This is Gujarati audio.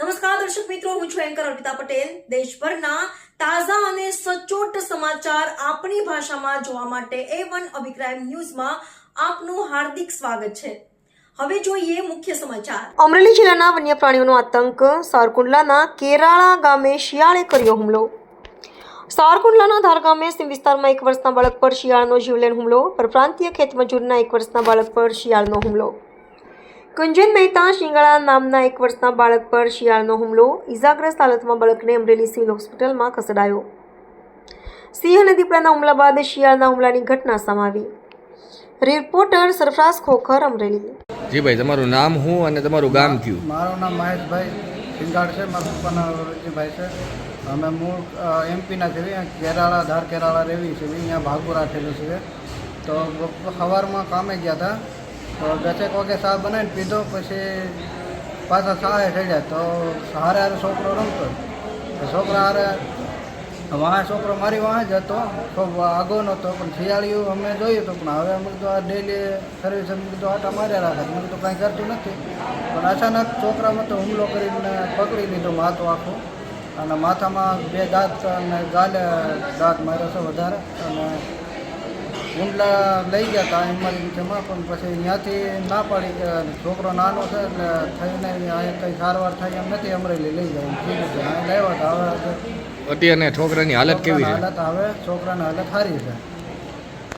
નમસ્કાર, દર્શક મિત્રો, હું છું એન્કર અર્પિતા પટેલ. દેશભરના તાજા અને સચોટ સમાચાર આપણી ભાષામાં જોવા માટે એ વન અભિક્રાઇમ ન્યૂઝમાં આપનું હાર્દિક સ્વાગત છે. હવે જોઈએ મુખ્ય સમાચાર. અમરેલી જિલ્લાના વન્ય પ્રાણીઓનો આતંક. સારકુંડલાના કેરાળા ગામે શિયાળે કર્યો હુમલો. સારકુંડલાના ધાર ગામે વિસ્તારમાં એક વર્ષના બાળક પર શિયાળનો જીવલેણ હુમલો. પરપ્રાંતીય ખેતમજૂરના એક વર્ષના બાળક પર શિયાળનો હુમલો. કુંજન મહેતા શિંગાળા નામના એક વર્ષના બાળક પર શિયાળનો હુમલો. ઇજાગ્રસ્ત હાલતમાં બાળકને અમરેલી સિવિલ હોસ્પિટલમાં ખસેડાયો. સિંહ અને દીપડાના હુમલા બાદ શિયાળના હુમલાની ઘટના સામે આવી રિપોર્ટર સરફરાઝ ખોખર અમરેલી. જી ભાઈ તમારું નામ હું અને તમારું ગામ કયું? મારું નામ મહેશભાઈ સિંગાડ છે મારા પપ્પાના રજીભાઈ છે. અમે મૂળ એમપીના છે કેરાળા ધાર કેરાળા રેવી છે અહીંયા ભાગુ રાખેલું છે તો સવારમાં કામે ગયા હતા. તો દસેક વાગે ચા બનાવીને પીધો, પછી પાછા ચાએ ચડ્યા તો હારે હારે છોકરો રમતો. છોકરા હારે વાહ છોકરો મારી વાહ જ હતો. ખૂબ આગો નહોતો, પણ શિયાળીઓ અમે જોયું હતું, પણ હવે અમે કીધું આ ડેલી સર્વિસ અમે કીધું આટા માર્યા રાખે મેં તો કાંઈ કરતું નથી. પણ અચાનક છોકરામાં તો હુમલો કરીને પકડી લીધો માથું આખું. અને માથામાં બે દાંત અને ગાલે દાંત માર્યો છે વધારે. અને ઊંડલા લઈ ગયા હતા ઇમરજન્સીમાં પણ પછી ત્યાંથી ના પાડી કે છોકરો નાનો છે એટલે થઈને અહીંયા કંઈ સારવાર થાય એમ નથી અમરેલી લઈ જાય ઠીક છે અહીંયા લાવ્યા હતા હવે અત્યારે છોકરાની હાલત કેવી હાલત હવે છોકરાની હાલત સારી છે.